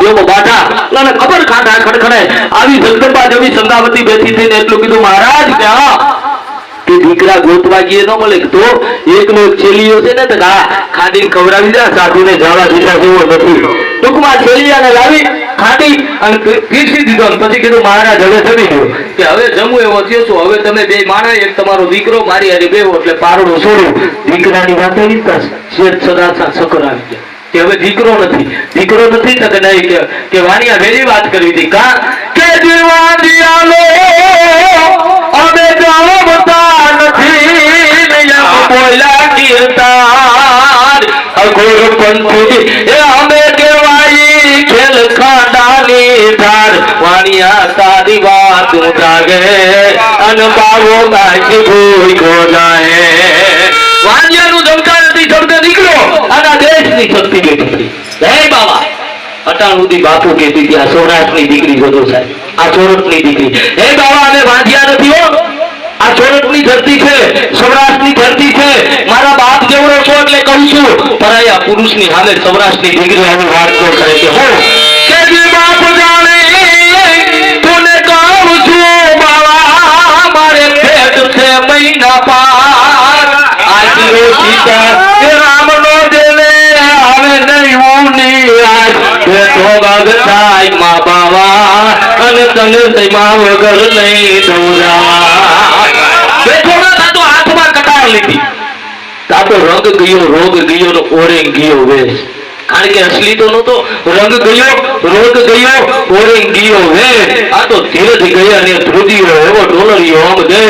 બેવો ખાટા કે દીકરા ગોતવા ન મળે. તો એકનો એક છેલીયો છે ને, તો ખાડીને ખવડાવી દે સાધુને જાવા દીધા જેવો નથી. ટૂંકમાં છેલિયાને લાવી ખાડી અને પીરસી દીધો પછી કીધું, મહારાજ, હવે જમી ગયો હવે જમવું એવો થયો છું. હવે તમે બે માણા એક તમારો દીકરો, મારી હારી બેહો, એટલે પારડો છોડ્યું દીકરાની વાત આવી શેઠ સદાસા સકર આવી ગયા. કે હવે દીકરો નથી. દીકરો નથી તો નહીં કે વાણિયા વેલી વાત કરવી હતી. કા કે અમે જાણતા નથી. એમ કીર્તાર ધાર. વાણિયા તારી વાત જાગે અન બાવો ગોલાય વાણિયાનું મારા બાપ જેવડો છો એટલે કહું છું, પરાયા પુરુષની સામે સૌરાષ્ટ્રની દીકરી હવે વાત કરે હો. કે જે બાપ જાણે તુને કહું છું, બાવા, મારે છે મહિના પાર. આજી સીતા કે રામનો દેવે હવે નહીં ઊની આજ બેઠો ગાગ થાય મા બાવા અને તને સૈમા વગર નહીં દોરાવા બેઠો ના થતો હાથમાં કટાર લીધી. તાતો રંગ ગયો, રોગ ગયો ને ઓરે ગયો, વેશ. કારણ કે અસલી તો નતો રંગ ગયો, રોગ ગયો, ઓરે ગયો વેશ આ તો ધીરજ ગયા અને ધ્રુદીઓ એવો ડોલરિયો આમ દે.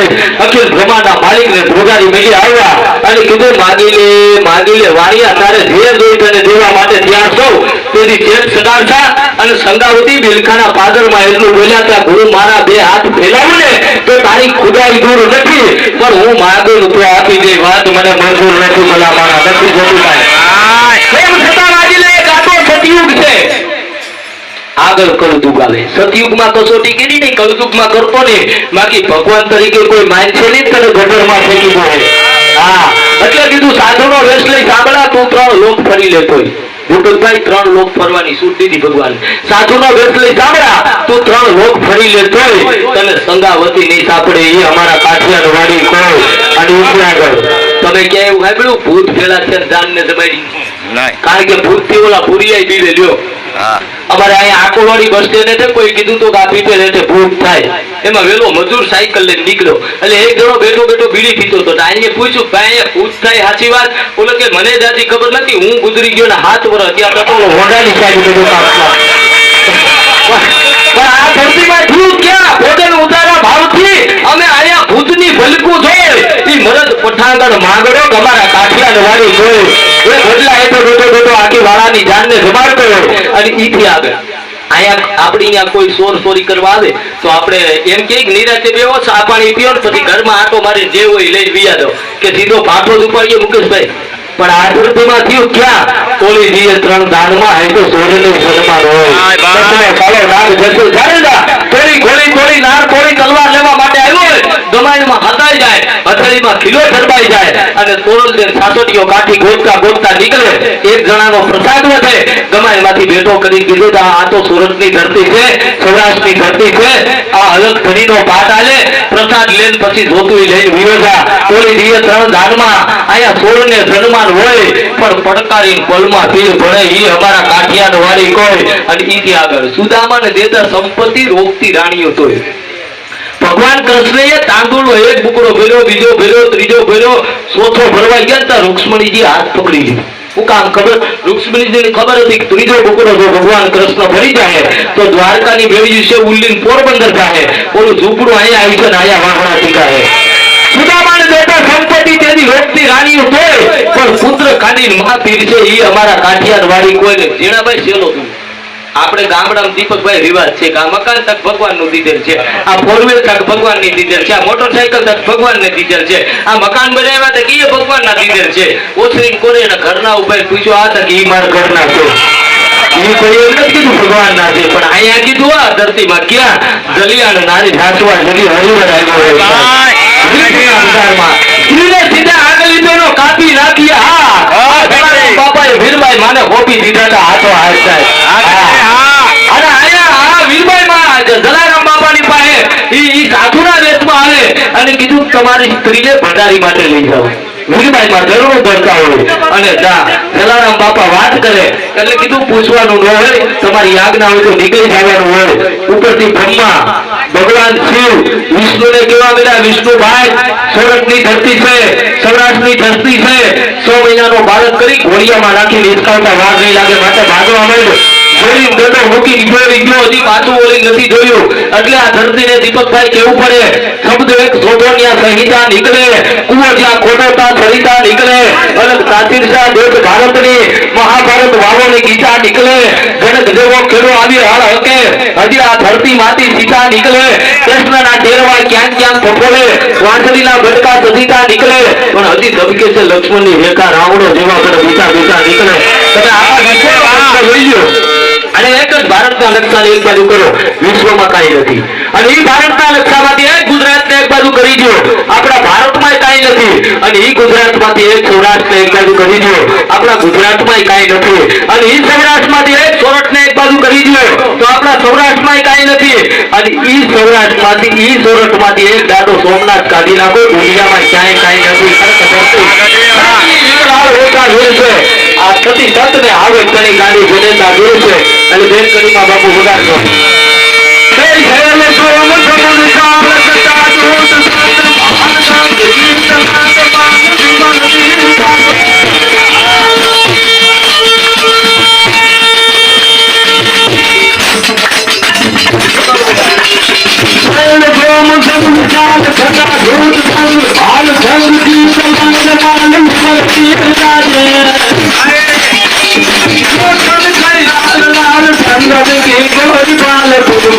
અખિલ બ્રહ્માંડના માલિકને ધ્રુગારી મેલી આવ્યા અને કીધું, માગી લે માગી લે, વાણિયા, તારે જે જોઈ તને દેવા માટે ત્યાં સૌ તેથી ચેત સદારતા અને સંગાવતી બિલખાના પાદરમાં એટલું બોલ્યા ત્યાં ગુરુ, મારા બે હાથ ફેલાવું ને તો તારી ખુદાઈ દૂર નથી. પણ હું માગું તો આપી દે, વાત મને મંજૂર નથી, ભલા મારા નથી જતું કાંઈ. તેમ છતાં રાજી લે એક આટો સતયુગ છે આગળ કળયુગ આવે. સતયુગમાં કસોટી કરી નહીં કળયુગમાં કરતો ને બાકી ભગવાન તરીકે કોઈ માનશે નહીં તને ગટરમાં ફેંકી દે. હા. એટલે કીધું સાધુનો વેશ લઈ સાંભળા તું ત્રણ લોક ફરી લેતો ભૂપતભાઈ ત્રણ લોક ફરવાની છૂટ દીધી ભગવાન. સાધુનો વેશ લઈ સાંભળા તું ત્રણ લોક ફરી લેતો તને સંગાવતી નહીં સાંભળે એ અમારા કાઠિયાનો વાડી કોઈ અને ઉપરાગળ તમે ક્યાંય એવું સાંભળ્યું? ભૂત ફેલા છે જાનને ને નહીં. કારણ કે ભૂતથી ઓલા પૂરી બીવે લ્યો. અમારે અહીંયા આકોવાળી બસ સ્ટેન્ડે છે કોઈ કીધું તો કે આ પીપે રહેતે ભૂખ થાય. એમાં વેલો મજૂર સાયકલ લઈને નીકળ્યો. એટલે એક જણો બેઠો બેઠો બીડી પીતો હતો. આઈને પૂછ્યું, ભાઈ ભૂત થાય સાચી વાત? બોલો કે, મને દાદી ખબર નથી. હું ગુજરી ગયો ને હાથ વર ત્યાં તો હોંડાની સાઈડ બેઠો પણ આ ધરતીમાં થયું ક્યાં? ભોજન ઉતારા ભાવથી અમે આયા ભૂતની ભલકું જોઈ એ મરદ પઠાંગણ માંગડો અમારા કાઠિયાને વાળી જોયું એ બદલા હેઠો બેઠો બેઠો આખી વાળાની જાનને જમાડતો હોય અને ઈથી આગળ અહીંયા આપણી અહીંયા કોઈ ચોર ચોરી કરવા આવે તો આપણે એમ કે નિરાતે બેવો ચા પાણી પીઓ ને પછી ઘરમાં આટો મારે જે હોય લઈ દો. કે સીધો પાઠો જ ઉપાડીએ મુકેશભાઈ. પણ આ ધરતીમાં થયું ક્યાં? ઓલી દીએ ત્રણ દાનમાં હે તો સોરેલું જશો જાણેલા થોડી ઘોડી થોડી નાર થોડી તલવાર લેવા માટે આવ્યો હોય ગમાઈમાં હતાઈ જાય હથેળીમાં ખીલો ઠરબાઈ જાય અને તોરલબેન સાસોટીઓ કાઠી ગોતતા ગોતતા નીકળે. એક જણાનો પ્રસાદ વધે. ગમાઈમાંથી બેઠો કરી કીધું આ તો સુરતની ધરતી છે, સૌરાષ્ટ્રની ધરતી છે. આ અલગ ધણીનો પાઠ આલે. પ્રસાદ લેન પછી જોતું લઈને વિરોધા. કોઈ દીએ ત્રણ દાનમાં. અહીંયા સોળને ધનમાન હોય, પણ પડકારી પલમાં પીર ભણે. એ અમારા કાઠિયાનો વાળી કોઈ. અને ઈથી આગળ. સુદામાને દેતા સંપત્તિ રોકતી રાણીઓ તોય. ભગવાન કૃષ્ણએ તાંદુળનો એક બુકડો ભર્યો, બીજો ભર્યો, ત્રીજો ભર્યો, ચોથો ભરવા ગયા ત્યાં રૂક્ષ્મણીજી હાથ પકડી લીધો. હતી ભગવાન કૃષ્ણ ભરી જાય તો દ્વારકાની ભેળી છે, ઉલ્લીન પોરબંદર જાય ઓલું ઝૂંપડું અહીંયા આવી છે અહીંયા વાહણા ટીકાય સુદામાને દેતા સંપત્તિ તેની રોગતી રાણીઓ તોય, પણ પુત્ર કાઢીને મહાપીર છે એ અમારા કાઠિયાર વાળી કોઈને જીણાભાઈ સેલો તું? આપણે ગામડામાં દીપકભાઈ રિવાજ છે કે આ મકાન તક ભગવાનનું દીધેલ છે આ ફોર વ્હીલ તક ભગવાનની દીધેલ છે આ મોટરસાયકલ તક ભગવાન ને દીધેલ છે આ મકાન બનાવ્યા તક એ ભગવાન ના દીધેલ છે. ઓછરી કોને ઘરના ઉપર પૂછ્યો આ તક ઈ મારા ઘરના છે. ભગવાન ના છે પણ અહીંયા કીધું આ ધરતીમાં ક્યાં? દલિયા નારી સાચવા જલી હરિવર આવ્યો હોય શ્રીના વિચારમાં. સ્ત્રીને સીધા આગલી બેનો કાપી નાખી હા બાપાએ વીરબાઈ માને હોપી દીધા હતા હાથો હાથ થાય. તમારી સ્ત્રીને ભંડારી માટે લઈ જાઓ. જરૂર ભરતા હોય. અને કીધું પૂછવાનું ન હોય, તમારી આજ્ઞા હોય તો નીકળી જવાનું હોય. ઉપરથી બ્રહ્મા, ભગવાન શિવ, વિષ્ણુને કેવા મળ્યા વિષ્ણુભાઈ સોરઠની ધરતી છે, સૌરાષ્ટ્રની ધરતી છે. સો મહિનાનો બાળક કરી ઘોડિયામાં નાખી નિષ્કાવતા વાર નહીં લાગે, માટે ભાગવા માંડ્યો. જોઈ ગયો મૂકી ગયો ગયો, હજી પાછું ઓલી નથી જોયું. એટલે આ ધરતીને દીપકભાઈ કેવું પડે? શબ્દ એક સોગોનિયા સંહિતા નીકળે, કુંવર જ્યાં ખોટોતા સરિતા નીકળે. અને પ્રાચીનતા દેશ ભારતની, મહાભારત વાવોની ગીતા નીકળે. જનક જેવો ખેડો આવી હાલ હકે. હજી આ ધરતી માતી સીતા નીકળે. કૃષ્ણના ટેરવા ક્યાંક ક્યાંક ફફોડે વાંસળીના બટકા સજીતા નીકળે. પણ હજી ધબકે છે લક્ષ્મણની રેખા રાવણો જેવા પણ બીજા બીજા નીકળે. તમે આખા વિશ્વમાં જોઈ લો અને એક જ ભારતના નકશાને એક બાજુ કરો. વિશ્વમાં કાંઈ નથી. અને એ ભારતના નકશામાંથી એક ગુજરાતને એક બાજુ કરી દો આપણા ભારતમાં કાંઈ નથી. અને એ ગુજરાતમાંથી એક સૌરાષ્ટ્રને એક બાજુ કરી દો આપણા ગુજરાતમાં કાંઈ નથી. અને એ સૌરાષ્ટ્રમાંથી એક સોરઠને એક બાજુ કરી દો તો આપણા સૌરાષ્ટ્રમાં કાંઈ નથી. અને એ સૌરાષ્ટ્રમાંથી એ સોરઠમાંથી એક દાડો સોમનાથ કાઢી નાખો. દુનિયામાં ક્યાંય કાંઈ નથી. આ સતી સતને આવે ગાડી છે અને બેન કડીમાં બાપુ વગાડજો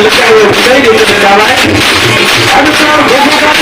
look at what they did to the direction. I just found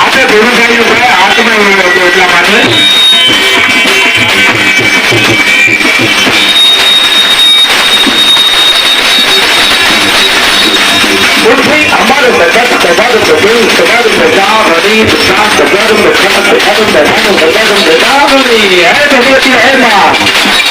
ஆட்டை விவசாயம் கூட ஆட்டமே வைக்கலாம் பாரு Yeah.